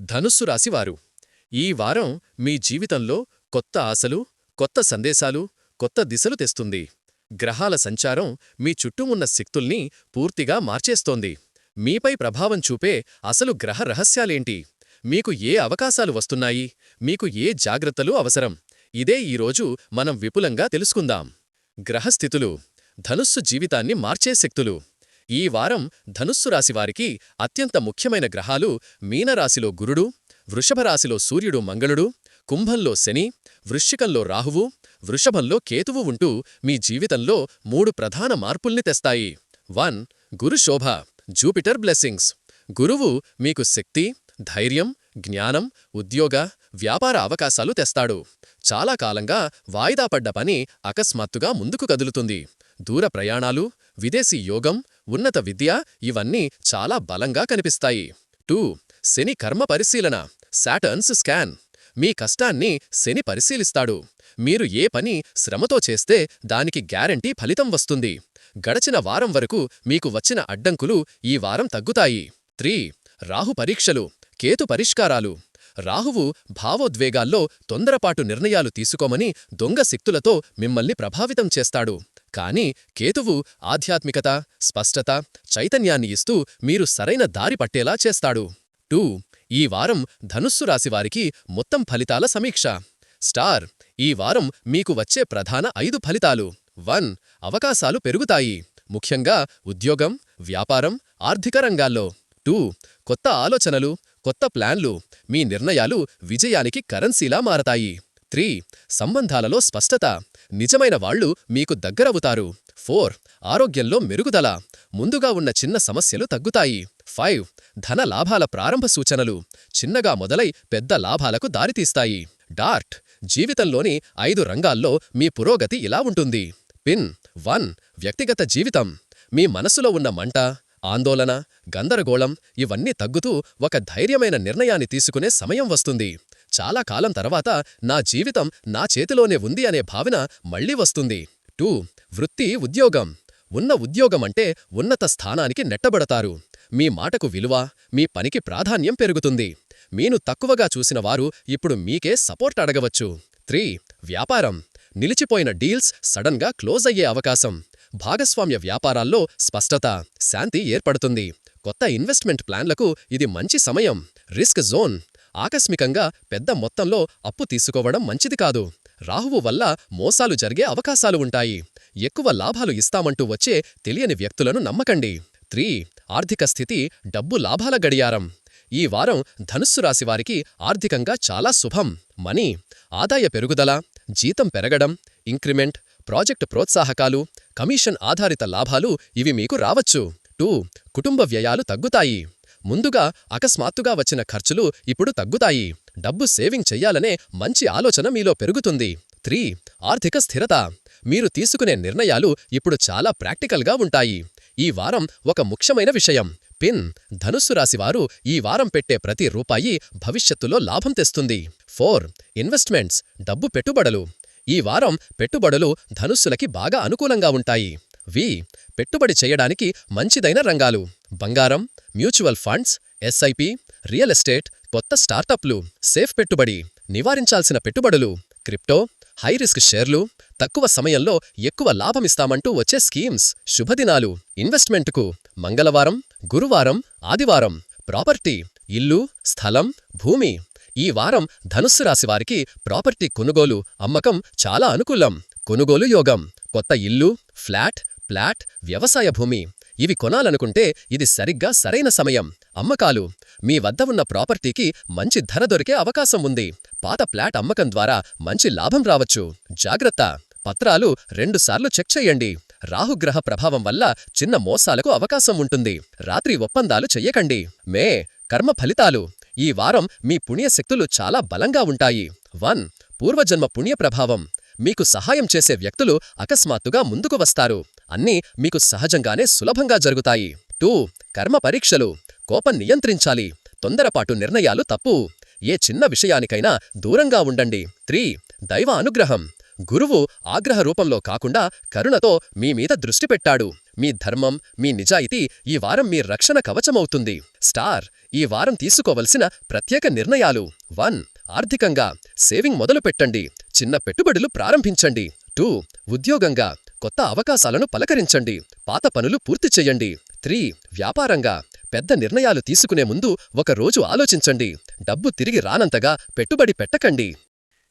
ధనుస్సు రాశివారు ఈ వారం మీ జీవితంలో కొత్త ఆశలు కొత్త సందేశాలు కొత్త దిశలు తెస్తుంది. గ్రహాల సంచారం మీ చుట్టూ ఉన్న శక్తుల్ని పూర్తిగా మార్చేస్తోంది. మీపై ప్రభావం చూపే అసలు గ్రహ రహస్యాలేంటి? మీకు ఏ అవకాశాలు వస్తున్నాయి? మీకు ఏ జాగ్రత్తలు అవసరం? ఇదే ఈరోజు మనం విపులంగా తెలుసుకుందాం. గ్రహస్థితులు ధనుస్సు జీవితాన్ని మార్చే శక్తులు. ఈ వారం ధనుస్సు రాశివారికి అత్యంత ముఖ్యమైన గ్రహాలు మీనరాశిలో గురుడు వృషభరాశిలో సూర్యుడు మంగళుడు కుంభంలో శని వృశ్చికంలో రాహువు వృషభంలో కేతువు ఉంటూ మీ జీవితంలో మూడు ప్రధాన మార్పుల్ని తెస్తాయి. వన్ గురు శోభ జూపిటర్ బ్లెస్సింగ్స్. గురువు మీకు శక్తి ధైర్యం జ్ఞానం ఉద్యోగ వ్యాపార అవకాశాలు తెస్తాడు. చాలా కాలంగా వాయిదాపడ్డ పని అకస్మాత్తుగా ముందుకు కదులుతుంది. దూర ప్రయాణాలు విదేశీ యోగం ఉన్నత విద్య ఇవన్నీ చాలా బలంగా కనిపిస్తాయి. టూ శని కర్మ పరిశీలన. శాటర్న్స్ స్కాన్. మీ కష్టాన్ని శని పరిశీలిస్తాడు. మీరు ఏ పని శ్రమతో చేస్తే దానికి గ్యారంటీ ఫలితం వస్తుంది. గడచిన వారం వరకు మీకు వచ్చిన అడ్డంకులు ఈ వారం తగ్గుతాయి. త్రీ రాహు పరీక్షలు. కేతు పరిష్కారాలు. రాహువు భావోద్వేగాల్లో తొందరపాటు నిర్ణయాలు తీసుకోమని దొంగ శక్తులతో మిమ్మల్ని ప్రభావితం చేస్తాడు. కానీ కేతువు ఆధ్యాత్మికత స్పష్టత చైతన్యాన్ని ఇస్తూ మీరు సరైన దారి పట్టేలా చేస్తాడు. టూ ఈ వారం ధనుస్సు రాశివారికి మొత్తం ఫలితాల సమీక్ష. స్టార్ ఈ వారం మీకు వచ్చే ప్రధాన ఐదు ఫలితాలు. వన్ అవకాశాలు పెరుగుతాయి. ముఖ్యంగా ఉద్యోగం వ్యాపారం ఆర్థిక రంగాల్లో. టూ కొత్త ఆలోచనలు కొత్త ప్లాన్లు మీ నిర్ణయాలు విజయానికి కరెన్సీలా మారతాయి. త్రీ సంబంధాలలో స్పష్టత. నిజమైన వాళ్ళు మీకు దగ్గరవుతారు. ఫోర్ ఆరోగ్యంలో మెరుగుదల. ముందుగా ఉన్న చిన్న సమస్యలు తగ్గుతాయి. ఫైవ్ ధన లాభాల ప్రారంభ సూచనలు. చిన్నగా మొదలై పెద్ద లాభాలకు దారితీస్తాయి. డార్ట్ జీవితంలోని ఐదు రంగాల్లో మీ పురోగతి ఇలా ఉంటుంది. పిన్ వన్ వ్యక్తిగత జీవితం. మీ మనసులో ఉన్న మంట ఆందోళన గందరగోళం ఇవన్నీ తగ్గుతూ ఒక ధైర్యమైన నిర్ణయాన్ని తీసుకునే సమయం వస్తుంది. చాలా కాలం తర్వాత నా జీవితం నా చేతిలోనే ఉంది అనే భావన మళ్ళీ వస్తుంది. టూ వృత్తి ఉద్యోగం. ఉన్న ఉద్యోగమంటే ఉన్నత స్థానానికి నెట్టబడతారు. మీ మాటకు విలువ మీ పనికి ప్రాధాన్యం పెరుగుతుంది. మీను తక్కువగా చూసిన వారు ఇప్పుడు మీకే సపోర్ట్ అడగవచ్చు. త్రీ వ్యాపారం. నిలిచిపోయిన డీల్స్ సడన్గా క్లోజ్ అయ్యే అవకాశం. భాగస్వామ్య వ్యాపారాల్లో స్పష్టత శాంతి ఏర్పడుతుంది. కొత్త ఇన్వెస్ట్మెంట్ ప్లాన్లకు ఇది మంచి సమయం. Risk zone. ఆకస్మికంగా పెద్ద మొత్తంలో అప్పు తీసుకోవడం మంచిది కాదు. రాహువు వల్ల మోసాలు జరిగే అవకాశాలు ఉంటాయి. ఎక్కువ లాభాలు ఇస్తామంటూ వచ్చే తెలియని వ్యక్తులను నమ్మకండి. త్రీ ఆర్థిక స్థితి డబ్బు లాభాల గడియారం. ఈ వారం ధనుస్సు రాశివారికి ఆర్థికంగా చాలా శుభం. మనీ ఆదాయ పెరుగుదల జీతం పెరగడం ఇంక్రిమెంట్ ప్రాజెక్టు ప్రోత్సాహకాలు కమిషన్ ఆధారిత లాభాలు ఇవి మీకు రావచ్చు. టూ కుటుంబ వ్యయాలు తగ్గుతాయి. ముందుగా అకస్మాత్తుగా వచ్చిన ఖర్చులు ఇప్పుడు తగ్గుతాయి. డబ్బు సేవింగ్ చెయ్యాలనే మంచి ఆలోచన మీలో పెరుగుతుంది. త్రీ ఆర్థిక స్థిరత. మీరు తీసుకునే నిర్ణయాలు ఇప్పుడు చాలా ప్రాక్టికల్గా ఉంటాయి. ఈ వారం ఒక ముఖ్యమైన విషయం. పిన్ ధనుస్సు రాశివారు ఈ వారం పెట్టే ప్రతి రూపాయి భవిష్యత్తులో లాభం తెస్తుంది. For investments. డబ్బు పెట్టుబడులు. ఈ వారం పెట్టుబడులు ధనుస్సులకి బాగా అనుకూలంగా ఉంటాయి. వి పెట్టుబడి చేయడానికి మంచిదైన రంగాలు. బంగారం. Mutual funds SIP real estate కొత్త స్టార్టప్లు సేఫ్ పెట్టుబడి నివారించాల్సిన పెట్టుబడులు క్రిప్టో హై రిస్క్ షేర్లు తక్కువ సమయంలో ఎక్కువ లాభమిస్తామంటూ వచ్చే స్కీమ్స్ శుభదినాలు ఇన్వెస్ట్మెంట్కు మంగళవారం గురువారం ఆదివారం ప్రాపర్టీ ఇల్లు స్థలం భూమి ఈ వారం ధనుస్సు రాశివారికి ప్రాపర్టీ కొనుగోలు అమ్మకం చాలా అనుకూలం. కొనుగోలు యోగం కొత్త ఇల్లు ఫ్లాట్ ప్లాట్ వ్యవసాయ భూమి ఇవి కొనాలనుకుంటే ఇది సరిగ్గా సరైన సమయం. అమ్మకాలు మీ వద్ద ఉన్న ప్రాపర్టీకి మంచి ధర దొరికే అవకాశం ఉంది. పాత ఫ్లాట్ అమ్మకం ద్వారా మంచి లాభం రావచ్చు. జాగ్రత్త. పత్రాలు రెండుసార్లు చెక్ చేయండి. రాహుగ్రహ ప్రభావం వల్ల చిన్న మోసాలకు అవకాశం ఉంటుంది. రాత్రి ఒప్పందాలు చెయ్యకండి. మే కర్మ ఫలితాలు. ఈ వారం మీ పుణ్యశక్తులు చాలా బలంగా ఉంటాయి. వన్ పూర్వజన్మ పుణ్య ప్రభావం. మీకు సహాయం చేసే వ్యక్తులు అకస్మాత్తుగా ముందుకు వస్తారు. అన్నీ మీకు సహజంగానే సులభంగా జరుగుతాయి. టూ కర్మ పరీక్షలు. కోపం నియంత్రించాలి. తొందరపాటు నిర్ణయాలు తప్పు. ఏ చిన్న విషయానికైనా దూరంగా ఉండండి. త్రీ దైవ అనుగ్రహం. గురువు ఆగ్రహ రూపంలో కాకుండా కరుణతో మీ మీద దృష్టి పెట్టాడు. మీ ధర్మం మీ నిజాయితీ ఈ వారం మీ రక్షణ కవచమవుతుంది. స్టార్ ఈ వారం తీసుకోవలసిన ప్రత్యేక నిర్ణయాలు. వన్ ఆర్థికంగా సేవింగ్ మొదలుపెట్టండి. చిన్న పెట్టుబడులు ప్రారంభించండి. టూ ఉద్యోగంగా. కొత్త అవకాశాలను పలకరించండి. పాత పనులు పూర్తి చెయ్యండి త్రీ వ్యాపారంగా పెద్ద నిర్ణయాలు తీసుకునే ముందు ఒకరోజు ఆలోచించండి. డబ్బు తిరిగి రానంతగా పెట్టుబడి పెట్టకండి.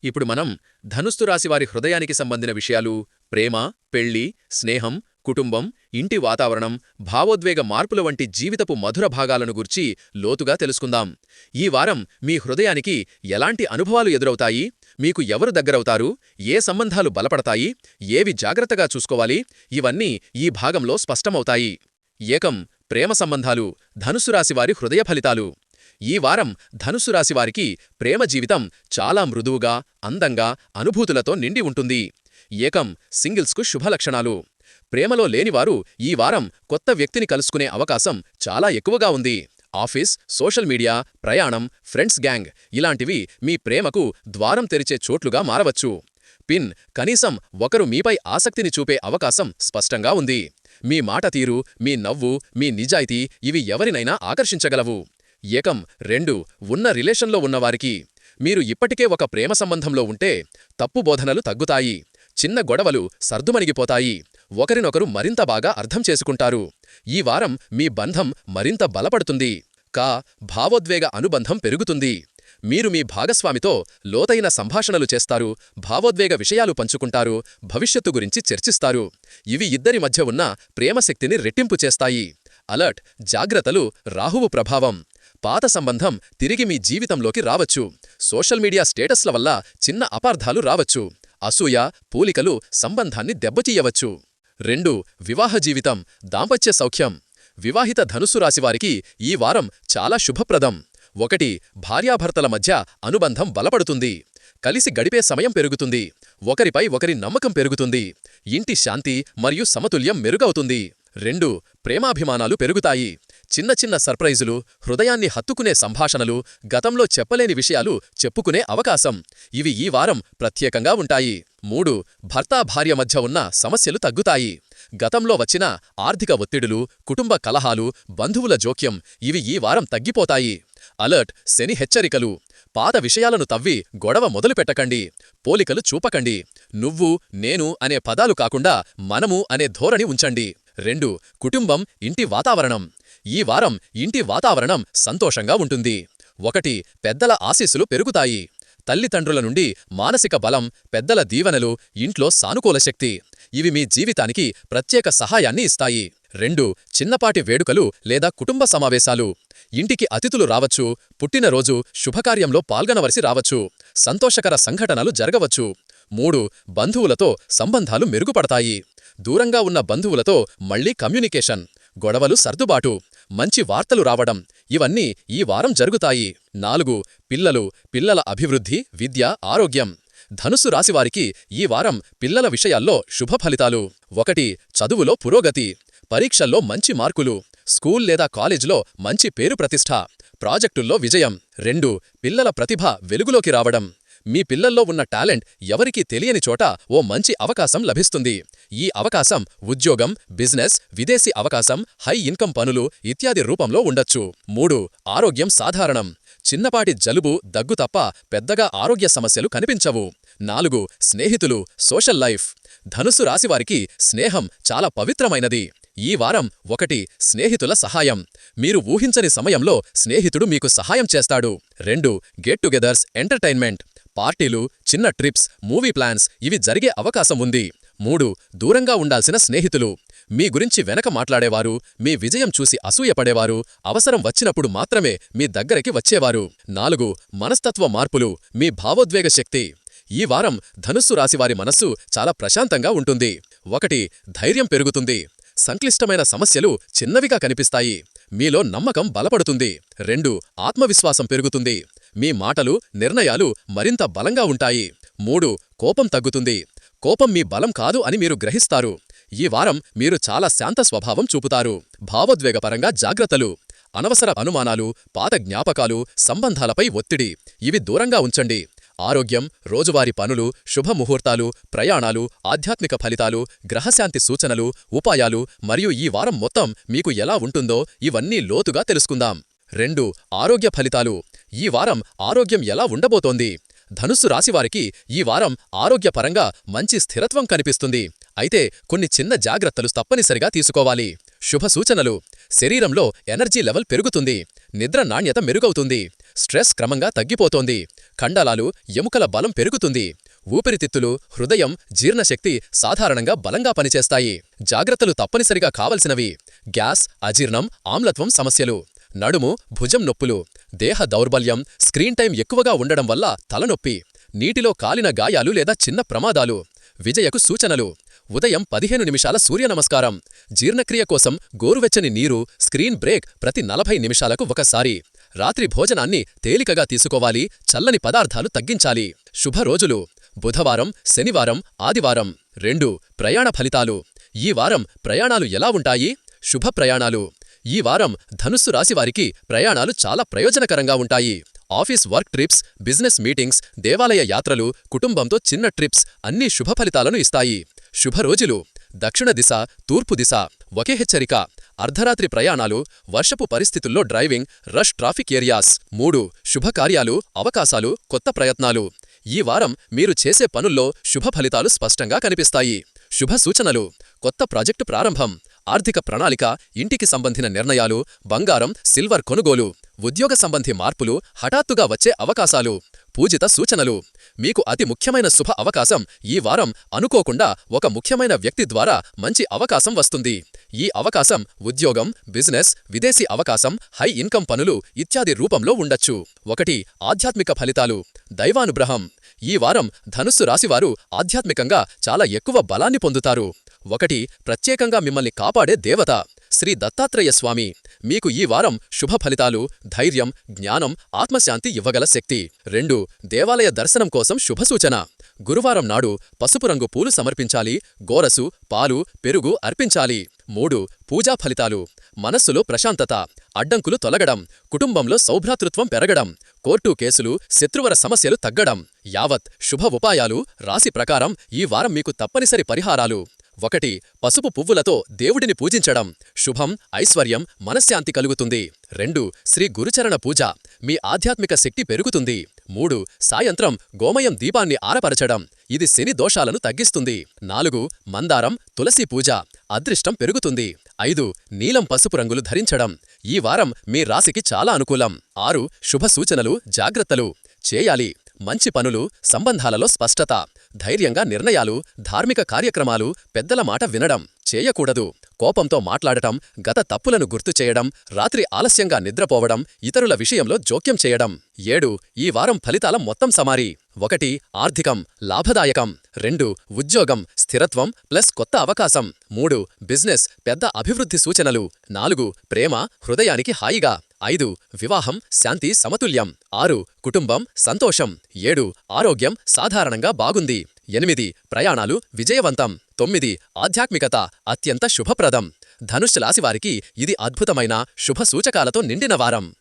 ఇప్పుడు మనం ధనుస్సు రాశివారి హృదయానికి సంబంధిన విషయాలు ప్రేమ పెళ్ళి స్నేహం కుటుంబం ఇంటి వాతావరణం భావోద్వేగ మార్పుల వంటి జీవితపు మధుర భాగాలను గుర్చి లోతుగా తెలుసుకుందాం. ఈ వారం మీ హృదయానికి ఎలాంటి అనుభవాలు ఎదురవుతాయి? మీకు ఎవరు దగ్గరవుతారు? ఏ సంబంధాలు బలపడతాయి? ఏవి జాగ్రత్తగా చూసుకోవాలి? ఇవన్నీ ఈ భాగంలో స్పష్టమవుతాయి. ఏకం ప్రేమ సంబంధాలు ధనుసురాశివారి హృదయ ఫలితాలు. ఈ వారం ధనుసు రాశివారికి ప్రేమ జీవితం చాలా మృదువుగా అందంగా అనుభూతులతో నిండి ఉంటుంది. ఏకం సింగిల్స్కు శుభలక్షణాలు. ప్రేమలో లేనివారు ఈ వారం కొత్త వ్యక్తిని కలుసుకునే అవకాశం చాలా ఎక్కువగా ఉంది. ఆఫీస్ సోషల్ మీడియా ప్రయాణం ఫ్రెండ్స్ గ్యాంగ్ ఇలాంటివి మీ ప్రేమకు ద్వారం తెరిచే చోట్లుగా మారవచ్చు. పిన్ కనీసం ఒకరు మీపై ఆసక్తిని చూపే అవకాశం స్పష్టంగా ఉంది. మీ మాట తీరు మీ నవ్వు మీ నిజాయితీ ఇవి ఎవరినైనా ఆకర్షించగలవు. ఏకం రెండు ఉన్న రిలేషన్లో ఉన్నవారికి. మీరు ఇప్పటికే ఒక ప్రేమ సంబంధంలో ఉంటే తప్పు బోధనలు తగ్గుతాయి. చిన్న గొడవలు సర్దుమణిగిపోతాయి. ఒకరినొకరు మరింత బాగా అర్థం చేసుకుంటారు. ఈ వారం మీ బంధం మరింత బలపడుతుంది. కా భావోద్వేగ అనుబంధం పెరుగుతుంది. మీరు మీ భాగస్వామితో లోతైన సంభాషణలు చేస్తారు భావోద్వేగ విషయాలు పంచుకుంటారు భవిష్యత్తు గురించి చర్చిస్తారు. ఇవి ఇద్దరి మధ్య ఉన్న ప్రేమశక్తిని రెట్టింపు చేస్తాయి. అలర్ట్ జాగ్రత్తలు రాహువు ప్రభావం. పాత సంబంధం తిరిగి మీ జీవితంలోకి రావచ్చు. సోషల్ మీడియా స్టేటస్ల వల్ల చిన్న అపార్థాలు రావచ్చు. అసూయ పూలికలు సంబంధాన్ని దెబ్బతీయవచ్చు. రెండు వివాహ జీవితం దాంపత్య సౌఖ్యం. వివాహిత ధనుస్సు రాశివారికి ఈ వారం చాలా శుభప్రదం. ఒకటి భార్యాభర్తల మధ్య అనుబంధం బలపడుతుంది. కలిసి గడిపే సమయం పెరుగుతుంది. ఒకరిపై ఒకరి నమ్మకం పెరుగుతుంది. ఇంటి శాంతి మరియు సమతుల్యం మెరుగవుతుంది. రెండు ప్రేమాభిమానాలు పెరుగుతాయి. చిన్న చిన్న సర్ప్రైజులు హృదయాన్ని హత్తుకునే సంభాషణలు గతంలో చెప్పలేని విషయాలు చెప్పుకునే అవకాశం. ఇవి ఈ వారం ప్రత్యేకంగా ఉంటాయి. మూడు భర్తాభార్య మధ్య ఉన్న సమస్యలు తగ్గుతాయి. గతంలో వచ్చిన ఆర్థిక ఒత్తిడులు కుటుంబ కలహాలు బంధువుల జోక్యం ఇవి ఈ వారం తగ్గిపోతాయి. అలర్ట్ శని హెచ్చరికలు. పాత విషయాలను తవ్వి గొడవ మొదలుపెట్టకండి. పోలికలు చూపకండి. నువ్వు నేను అనే పదాలు కాకుండా మనము అనే ధోరణి ఉంచండి. రెండు కుటుంబం ఇంటి వాతావరణం. ఈ వారం ఇంటి వాతావరణం సంతోషంగా ఉంటుంది. ఒకటి పెద్దల ఆశీస్సులు పెరుగుతాయి. తల్లిదండ్రుల నుండి మానసిక బలం పెద్దల దీవెనలు ఇంట్లో సానుకూల శక్తి. ఇవి మీ జీవితానికి ప్రత్యేక సహాయాన్ని ఇస్తాయి. రెండు చిన్నపాటి వేడుకలు లేదా కుటుంబ సమావేశాలు. ఇంటికి అతిథులు రావచ్చు పుట్టినరోజు శుభకార్యంలో పాల్గొనవలసి రావచ్చు సంతోషకర సంఘటనలు జరగవచ్చు. మూడు బంధువులతో సంబంధాలు మెరుగుపడతాయి. దూరంగా ఉన్న బంధువులతో మళ్ళీ కమ్యూనికేషన్. గొడవలు సర్దుబాటు. మంచి వార్తలు రావడం. ఇవన్నీ ఈ వారం జరుగుతాయి. నాలుగు పిల్లలు పిల్లల అభివృద్ధి విద్య ఆరోగ్యం. ధనుసు రాశివారికి ఈ వారం పిల్లల విషయాల్లో శుభ ఫలితాలు. ఒకటి చదువులో పురోగతి. పరీక్షల్లో మంచి మార్కులు. స్కూల్ లేదా కాలేజ్లో మంచి పేరు ప్రతిష్ఠ. ప్రాజెక్టుల్లో విజయం. రెండు పిల్లల ప్రతిభ వెలుగులోకి రావడం. మీ పిల్లల్లో ఉన్న టాలెంట్ ఎవరికీ తెలియని చోట ఓ మంచి అవకాశం లభిస్తుంది. ఈ అవకాశం ఉద్యోగం బిజినెస్ విదేశీ అవకాశం హై ఇన్కమ్ పనులు ఇత్యాది రూపంలో ఉండొచ్చు. మూడు ఆరోగ్యం సాధారణం. చిన్నపాటి జలుబు దగ్గు తప్ప పెద్దగా ఆరోగ్య సమస్యలు కనిపించవు. నాలుగు స్నేహితులు సోషల్ లైఫ్. ధనుసు రాశివారికి స్నేహం చాలా పవిత్రమైనది. ఈ వారం ఒకటి స్నేహితుల సహాయం. మీరు ఊహించని సమయంలో స్నేహితుడు మీకు సహాయం చేస్తాడు. రెండు గెట్ టుగెదర్స్ ఎంటర్టైన్మెంట్. పార్టీలు చిన్న ట్రిప్స్ మూవీ ప్లాన్స్ ఇవి జరిగే అవకాశం ఉంది. మూడు దూరంగా ఉండాల్సిన స్నేహితులు. మీ గురించి వెనక మాట్లాడేవారు మీ విజయం చూసి అసూయపడేవారు అవసరం వచ్చినప్పుడు మాత్రమే మీ దగ్గరికి వచ్చేవారు. నాలుగు మనస్తత్వ మార్పులు మీ భావోద్వేగ శక్తి. ఈ వారం ధనుస్సు రాశివారి మనస్సు చాలా ప్రశాంతంగా ఉంటుంది. ఒకటి ధైర్యం పెరుగుతుంది. సంక్లిష్టమైన సమస్యలు చిన్నవిగా కనిపిస్తాయి. మీలో నమ్మకం బలపడుతుంది. రెండు ఆత్మవిశ్వాసం పెరుగుతుంది. మీ మాటలు నిర్ణయాలు మరింత బలంగా ఉంటాయి. మూడు కోపం తగ్గుతుంది. కోపం మీ బలం కాదు అని మీరు గ్రహిస్తారు. ఈ వారం మీరు చాలా శాంత స్వభావం చూపుతారు. భావోద్వేగపరంగా జాగ్రత్తలు అనవసర అనుమానాలు పాత జ్ఞాపకాలు సంబంధాలపై ఒత్తిడి ఇవి దూరంగా ఉంచండి. ఆరోగ్యం రోజువారీ పనులు శుభముహూర్తాలు ప్రయాణాలు ఆధ్యాత్మిక ఫలితాలు గ్రహశాంతి సూచనలు ఉపాయాలు మరియు ఈ వారం మొత్తం మీకు ఎలా ఉంటుందో ఇవన్నీ లోతుగా తెలుసుకుందాం. రెండు ఆరోగ్య ఫలితాలు. ఈ వారం ఆరోగ్యం ఎలా ఉండబోతోంది? ధనుస్సు రాశివారికి ఈ వారం ఆరోగ్యపరంగా మంచి స్థిరత్వం కనిపిస్తుంది. అయితే కొన్ని చిన్న జాగ్రత్తలు తప్పనిసరిగా తీసుకోవాలి. శుభ సూచనలు. శరీరంలో ఎనర్జీ లెవెల్ పెరుగుతుంది. నిద్ర నాణ్యత మెరుగవుతుంది. స్ట్రెస్ క్రమంగా తగ్గిపోతోంది. కండలాలు ఎముకల బలం పెరుగుతుంది. ఊపిరితిత్తులు హృదయం జీర్ణశక్తి సాధారణంగా బలంగా పనిచేస్తాయి. జాగ్రత్తలు తప్పనిసరిగా కావలసినవి. గ్యాస్ అజీర్ణం ఆమ్లత్వం సమస్యలు. నడుము భుజం నొప్పులు దేహ దౌర్బల్యం స్క్రీన్ టైం ఎక్కువగా ఉండడం వల్ల తలనొప్పి నీటిలో కాలిన గాయాలు లేదా చిన్న ప్రమాదాలు. విజయకు సూచనలు. ఉదయం పదిహేను నిమిషాల సూర్య నమస్కారం. జీర్ణక్రియ కోసం గోరువెచ్చని నీరు స్క్రీన్ బ్రేక్ ప్రతి నలభై నిమిషాలకు ఒకసారి. రాత్రి భోజనాన్ని తేలికగా తీసుకోవాలి చల్లని పదార్థాలు తగ్గించాలి. శుభ రోజులు బుధవారం శనివారం ఆదివారం. రెండు ప్రయాణ ఫలితాలు. ఈ వారం ప్రయాణాలు ఎలా ఉంటాయి? శుభ ప్రయాణాలు. ఈ వారం ధనుస్సు రాశివారికి ప్రయాణాలు చాలా ప్రయోజనకరంగా ఉంటాయి. Office work trips business meetings దేవాలయ యాత్రలు కుటుంబంతో చిన్న ట్రిప్స్ అన్నీ శుభ ఫలితాలను ఇస్తాయి. శుభ రోజులు. దక్షిణ దిశ తూర్పు దిశ ఒకే హెచ్చరిక. అర్ధరాత్రి ప్రయాణాలు వర్షపు పరిస్థితుల్లో డ్రైవింగ్ రష్ ట్రాఫిక్ ఏరియాస్. మూడు. శుభకార్యాలు అవకాశాలు కొత్త ప్రయత్నాలు. ఈ వారం మీరు చేసే పనుల్లో శుభ ఫలితాలు స్పష్టంగా కనిపిస్తాయి. శుభ సూచనలు. కొత్త ప్రాజెక్టు ప్రారంభం. ఆర్థిక ప్రణాళిక ఇంటికి సంబంధిన నిర్ణయాలు బంగారం సిల్వర్ కొనుగోలు ఉద్యోగ సంబంధి మార్పులు హఠాత్తుగా వచ్చే అవకాశాలు పూజిత సూచనలు. మీకు అతి ముఖ్యమైన శుభ అవకాశం ఈ వారం అనుకోకుండా ఒక ముఖ్యమైన వ్యక్తి ద్వారా మంచి అవకాశం వస్తుంది. ఈ అవకాశం ఉద్యోగం బిజినెస్ విదేశీ అవకాశం హై ఇన్కమ్ పనులు ఇత్యాది రూపంలో ఉండొచ్చు. ఒకటి ఆధ్యాత్మిక ఫలితాలు. దైవానుగ్రహం. ఈ వారం ధనుస్సు రాశివారు ఆధ్యాత్మికంగా చాలా ఎక్కువ బలాన్ని పొందుతారు. ఒకటి ప్రత్యేకంగా మిమ్మల్ని కాపాడే దేవత శ్రీ దత్తాత్రేయ స్వామి. మీకు ఈ వారం శుభ ఫలితాలు ధైర్యం జ్ఞానం ఆత్మశాంతి ఇవ్వగల శక్తి. రెండు దేవాలయ దర్శనం కోసం శుభసూచన గురువారం నాడు పసుపు రంగు పూలు సమర్పించాలి గోరసు పాలు పెరుగు అర్పించాలి. మూడు పూజా ఫలితాలు. మనస్సులో ప్రశాంతత అడ్డంకులు తొలగడం కుటుంబంలో సౌభ్రాతృత్వం పెరగడం కోర్టు కేసులు శత్రువర సమస్యలు తగ్గడం. యావత్ శుభ ఉపాయాలు రాశి ప్రకారం ఈ వారం మీకు తప్పనిసరి పరిహారాలు. ఒకటి పసుపు పువ్వులతో దేవుడిని పూజించడం. శుభం ఐశ్వర్యం మనశ్శాంతి కలుగుతుంది. రెండు శ్రీ గురుచరణ పూజ. మీ ఆధ్యాత్మిక శక్తి పెరుగుతుంది. మూడు సాయంత్రం గోమయం దీపాన్ని ఆరపరచడం. ఇది శని దోషాలను తగ్గిస్తుంది. నాలుగు మందారం తులసి పూజ. అదృష్టం పెరుగుతుంది. ఐదు నీలం పసుపు రంగులు ధరించడం. ఈ వారం మీ రాశికి చాలా అనుకూలం. ఆరు శుభ సూచనలు జాగ్రత్తలు. చేయాలి. మంచి పనులు సంబంధాలలో స్పష్టత. ధైర్యంగా నిర్ణయాలు ధార్మిక కార్యక్రమాలు పెద్దల మాట వినడం చేయకూడదు. కోపంతో మాట్లాడటం గత తప్పులను గుర్తు చేయడం రాత్రి ఆలస్యంగా నిద్రపోవడం ఇతరుల విషయంలో జోక్యం చేయడం. ఏడు ఈ వారం ఫలితాల మొత్తం సమారి. ఒకటి ఆర్థికం లాభదాయకం. రెండు ఉద్యోగం స్థిరత్వం ప్లస్ కొత్త అవకాశం. మూడు బిజినెస్ పెద్ద అభివృద్ధి సూచనలు. నాలుగు ప్రేమ హృదయానికి హాయిగా. ఐదు వివాహం శాంతి సమతుల్యం. ఆరు కుటుంబం సంతోషం. ఏడు ఆరోగ్యం సాధారణంగా బాగుంది. ఎనిమిది ప్రయాణాలు విజయవంతం. తొమ్మిది ఆధ్యాత్మికత అత్యంత శుభప్రదం. ధనుష్ రాశివారికి ఇది అద్భుతమైన శుభ సూచకాలతో నిండిన వారం.